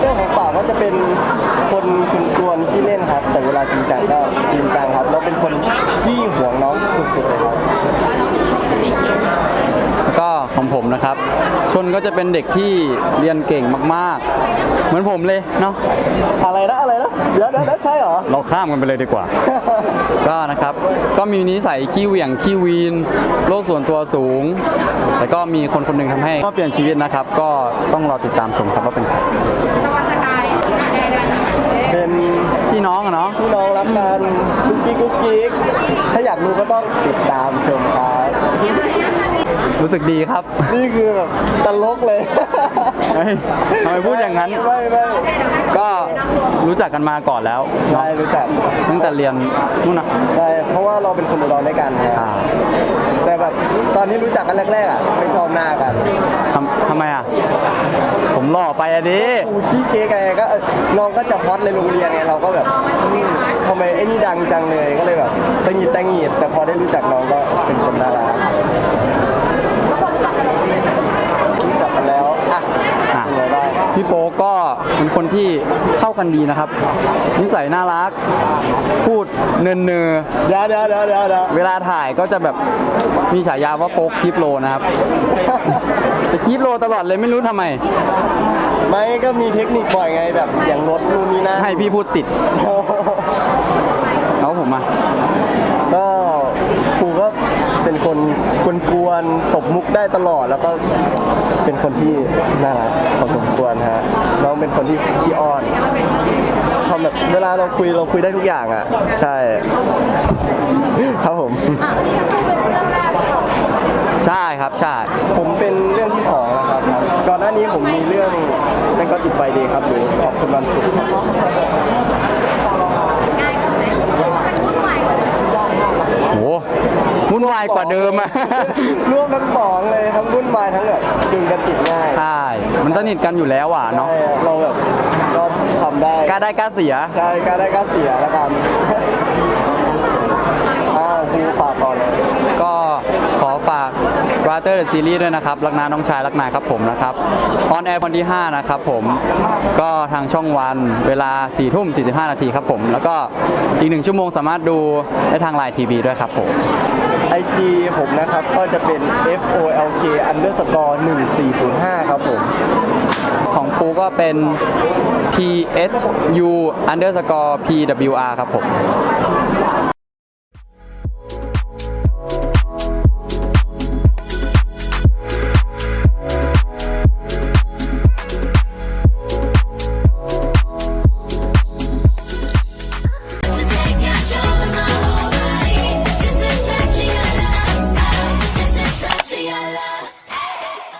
เรื่องของป่าก็จะเป็นคนคุณกวนที่เล่นครับ แต่เวลาจริงจังก็จริงจังครับ เราเป็นคนที่ห่วงน้องสุดๆเลยครับ ของผมนะครับ ชนก็จะเป็นเด็กที่เรียนเก่งมากๆ เหมือนผมเลยเนาะอะไรนะอะไรนะเดี๋ยวเดี๋ยวเดี๋ยวใช่เหรอ เราข้ามกันไปเลยดีกว่า ก็นะครับ ก็มีนิสัยขี้เหวี่ยงขี้วีนโลกส่วนตัวสูง แต่ก็มีคนคนหนึ่งทำให้ก็เปลี่ยนชีวิตนะครับ ก็ต้องรอติดตามชมครับว่าเป็นใครตะวันสกายได้ได้ได้เป็นพี่น้องอะเนาะพี่น้องรักกันกุ๊กกิ๊กกุ๊กกิ๊กถ้าอยากรู้ก็ต้องติดตามชมครับ รู้สึกดีครับนี่คือแบบตลกเลย เฮ้ยทำไมพูดอย่างนั้น ไม่ไม่ก็รู้จักกันมาก่อนแล้วไม่รู้จักตั้งแต่เรียนนู่นนะใช่เพราะว่าเราเป็นคนอุดรด้วยกันคอ่ารับแต่แบบตอนที่รู้จักกันแรกๆอะไม่ชอบหน้ากันทำทำไมอะ ผมหล่อไปอะดิกูขี้เก๊กไงก็เออน้องก็จะฮอตในโรงเรียนไงเราก็แบบอืมทำไมไอ้นี่ดังจังเลยก็เลยแบบตังหงิดตังหงิดแต่พอได้รู้จักน้องก็เป็นคนน่ารักรู้จักกันแล้วอะ อะ เป็นไงบ้าง พี่โฟกก็ เป็นคนที่เข้ากันดีนะครับ นิสัยน่ารัก พูดเนินเนอเดี๋ยวเดี๋ยวเดี๋ยวเดี๋ยวเดี๋ยวเวลาถ่ายก็จะแบบมีฉายาว่าโฟกคลิปโลนะครับ จะคลิปโลตลอดเลยไม่รู้ทำไม ไม่ก็มีเทคนิคบ่อยไงแบบเสียงรถนู่นนี่นะให้พี่พูดติดแล้วผมมา ก็ครูก็เป็นคนกวนๆ ตบมุกได้ตลอดแล้วก็เป็นคนที่น่ารักพอสมควรฮะน้องเป็นคนที่ขี้อ้อนทำแบบเวลาเราคุยเราคุยได้ทุกอย่างอะ ใช่ครับผม ใช่ครับใช่ ผมเป็นเรื่องที่สองแล้วครับ ก่อนหน้านี้ผมมีเรื่องนั่นก็ติดไฟดีครับหรือขอบคุณวันศุกร์ โห วุ่นวายกว่าเดิมอะ ร่วมทั้งสองเลยทั้งวุ่นวายทั้งแบบจึงกันติดง่ายใช่ มันสนิทกันอยู่แล้วอะเนาะ ใช่เราแบบก็ทำได้กล้าได้กล้าเสีย ใช่กล้าได้กล้าเสียแล้วกัน อ้าวครูฝากก่อนเลย ก็ขอฝาก r a t e r the Series ด้วยนะครับ รักนาน้องชายรักนายครับผมนะครับ ออนแอร์วันที่ 5 นะครับผม ก็ทางช่องวันเวลา4ทุ่ม45 นาทีครับผม แล้วก็อีกหนึ่งชั่วโมงสามารถดูได้ทางไลน์ทีวีด้วยครับผมไอจีผมนะครับ ก็จะเป็น f o l k underscore 1405 ครับผม ของปูก็เป็น p s u underscore p w r ครับผม